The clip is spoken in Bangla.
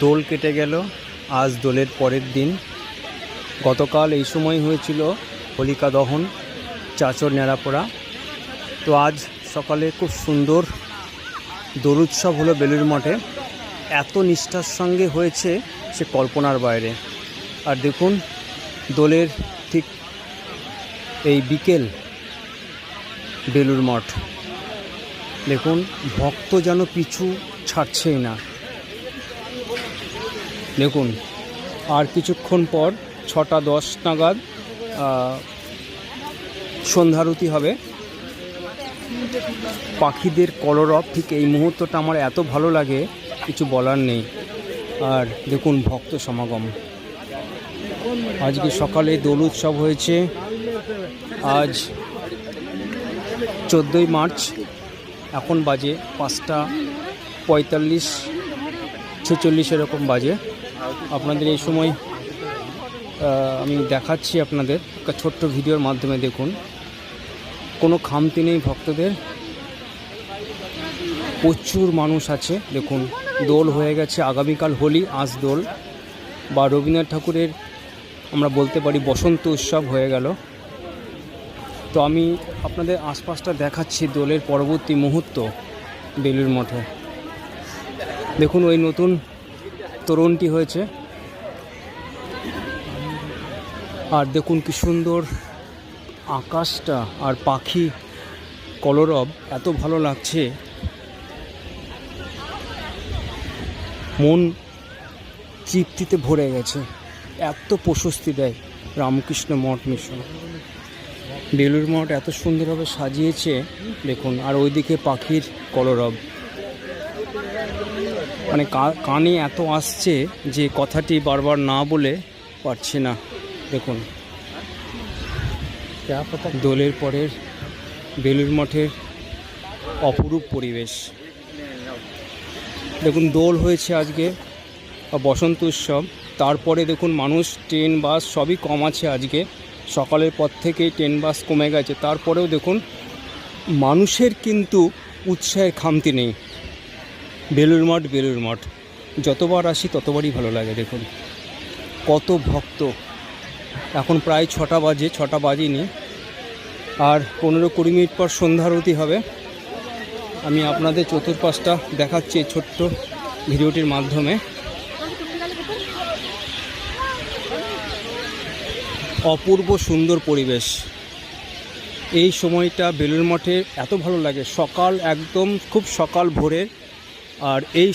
দোল কেটে গেল। আজ দোলের পরের দিন। গতকাল এই সময় হয়েছিল হোলিকা দহন, চাচর ন্যাড়াপোড়া। তো আজ সকালে খুব সুন্দর দোল উৎসব হলো বেলুর মঠে। এত নিষ্ঠার সঙ্গে হয়েছে সে কল্পনার বাইরে। আর দেখুন, দোলের ঠিক এই বিকেল বেলুর মঠ। দেখুন, ভক্ত যেন পিছু ছাড়ছেই না। দেখুন, আর কিছুক্ষণ পর ছটা দশ নাগাদ সন্ধ্যারতি হবে। পাখিদের কলরব ঠিক এই মুহূর্তটা আমার এত ভালো লাগে, কিছু বলার নেই। আর দেখুন, ভক্ত সমাগম। আজকে সকালে দোল উৎসব হয়েছে। আজ চোদ্দোই মার্চ, এখন বাজে পাঁচটা পঁয়তাল্লিশ, ছেচল্লিশ এরকম বাজে। আপনাদের এই সময় আমি দেখাচ্ছি আপনাদের একটা ছোট্ট ভিডিওর মাধ্যমে দেখুন। কোনো খামতি নেই ভক্তদের। প্রচুর মানুষ আছে, দেখুন, দোল হয়ে গেছে, আগামীকাল হোলি, আজ দোল। বা রবীন্দ্রনাথ ঠাকুরের, আমরা বলতে পারি, বসন্ত উৎসব হয়ে গেল। তো আমি আপনাদের আশপাশটা দেখাচ্ছি দোলের পরবর্তী মুহূর্ত বেলুর মঠে। দেখুন, ওই নতুন তরুণটি হয়েছে। আর দেখুন কি সুন্দর আকাশটা আর পাখি কলরব, এত ভালো লাগছে। মন তৃপ্তিতে ভরে গেছে। এত প্রশস্তি দেয় রামকৃষ্ণ মঠ মিশন। বেলুর মঠ এত সুন্দরভাবে সাজিয়েছে, দেখুন, আর ওইদিকে পাখির কলরব। মানে কানে এত আসছে যে কথাটি বারবার না বলে পারছি না। দেখুন। দোলের পরের বেলুর মঠের অপরূপ পরিবেশ। দেখুন, দোল হয়েছে আজকে বসন্ত উৎসব। তারপরে দেখুন, মানুষ ট্রেন, বাস সবই কম আছে আজকে। সকালের পর থেকেই ট্রেন, বাস কমে গেছে। তারপরেও দেখুন, মানুষের কিন্তু উৎসাহের খামতি নেই। বেলুর মঠ বেলুর মঠ। যতবার আসি ততবারই ভালো লাগে, দেখুন। কত ভক্ত। এখন প্রায় ছটা বাজে, ছটা বাজেনি। আর পনেরো কুড়ি মিনিট পর সন্ধ্যারতি হবে। আমি আপনাদের চতুর্পাশটা দেখাচ্ছি এই ছোট্ট ভিডিওটির মাধ্যমে। অপূর্ব সুন্দর পরিবেশ। এই সময়টা বেলুর মঠে এত ভালো লাগে। সকাল একদম, খুব সকাল ভোরে আর এই